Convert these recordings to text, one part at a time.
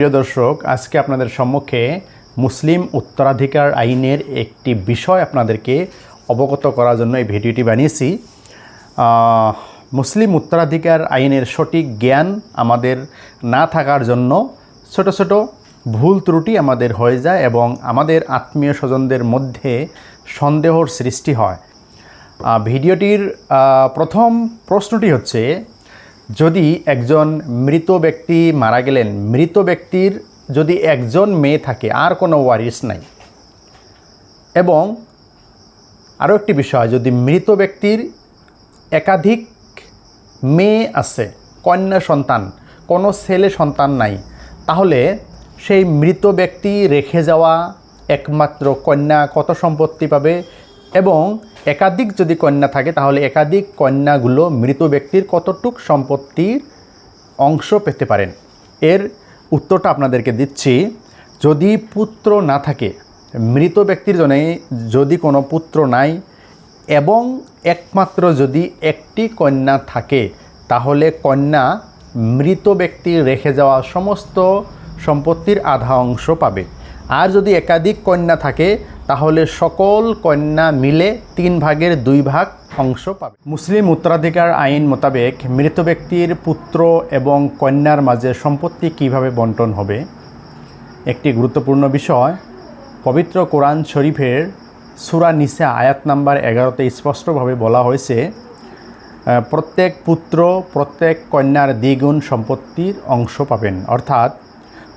প্রিয় দর্শক, আজকে আপনাদের সম্মুখে মুসলিম উত্তরাধিকার আইনের একটি বিষয় আপনাদেরকে অবগত করার জন্য এই ভিডিওটি বানিয়েছি। মুসলিম উত্তরাধিকার আইনের সঠিক জ্ঞান আমাদের না থাকার জন্য ছোট ছোট ভুল ত্রুটি আমাদের হয়ে যায় এবং আমাদের আত্মীয় স্বজনদের মধ্যে সন্দেহর সৃষ্টি হয়। ভিডিওটির প্রথম প্রশ্নটি হচ্ছে যদি একজন মৃত ব্যক্তি মারা গেলেন, মৃত ব্যক্তির যদি একজন মেয়ে থাকে, আর কোনো ওয়ারিস নাই। এবং আরও একটি বিষয়, যদি মৃত ব্যক্তির একাধিক মেয়ে আছে, কন্যা সন্তান, কোনো ছেলে সন্তান নাই, তাহলে সেই মৃত ব্যক্তি রেখে যাওয়া একমাত্র কন্যা কত সম্পত্তি পাবে? এবং একাধিক যদি কন্যা থাকে, তাহলে একাধিক কন্যাগুলো মৃত ব্যক্তির কতটুক সম্পত্তির অংশ পেতে পারেন? এর উত্তরটা আপনাদেরকে দিচ্ছি, যদি পুত্র না থাকে, মৃত ব্যক্তির জন্য যদি কোনো পুত্র নাই এবং একমাত্র যদি একটি কন্যা থাকে, তাহলে কন্যা মৃত ব্যক্তির রেখে যাওয়া সমস্ত সম্পত্তির আধা অংশ পাবে। আর যদি একাধিক কন্যা থাকে তাহলে সকল কন্যা মিলে তিন ভাগের দুই ভাগ অংশ পাবে। মুসলিম উত্তরাধিকার আইন মোতাবেক মৃত ব্যক্তির পুত্র এবং কন্যার মাঝে সম্পত্তি কীভাবে বন্টন হবে? একটি গুরুত্বপূর্ণ বিষয়, পবিত্র কোরআন শরীফের সুরা নিসা আয়াত নাম্বার এগারোতে স্পষ্টভাবে বলা হয়েছে প্রত্যেক পুত্র প্রত্যেক কন্যার দ্বিগুণ সম্পত্তির অংশ পাবেন। অর্থাৎ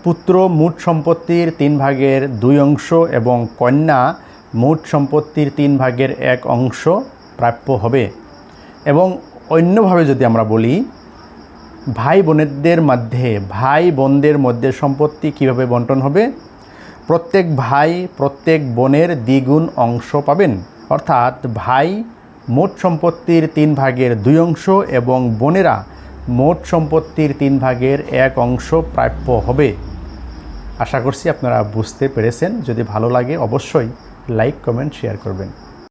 পুত্র মোট সম্পত্তির তিন ভাগের দুই অংশ এবং কন্যা মোট সম্পত্তির তিন ভাগের এক অংশ প্রাপ্য হবে। এবং অন্যভাবে যদি আমরা বলি, ভাই বোনেদের মধ্যে, ভাই বোনদের মধ্যে সম্পত্তি কীভাবে বন্টন হবে? প্রত্যেক ভাই প্রত্যেক বোনের দ্বিগুণ অংশ পাবেন। অর্থাৎ ভাই মোট সম্পত্তির তিন ভাগের দুই অংশ এবং বোনেরা মোট সম্পত্তির তিন ভাগের এক অংশ প্রাপ্য হবে। আশা করছি আপনারা বুঝতে পেরেছেন। যদি ভালো লাগে অবশ্যই লাইক কমেন্ট শেয়ার করবেন।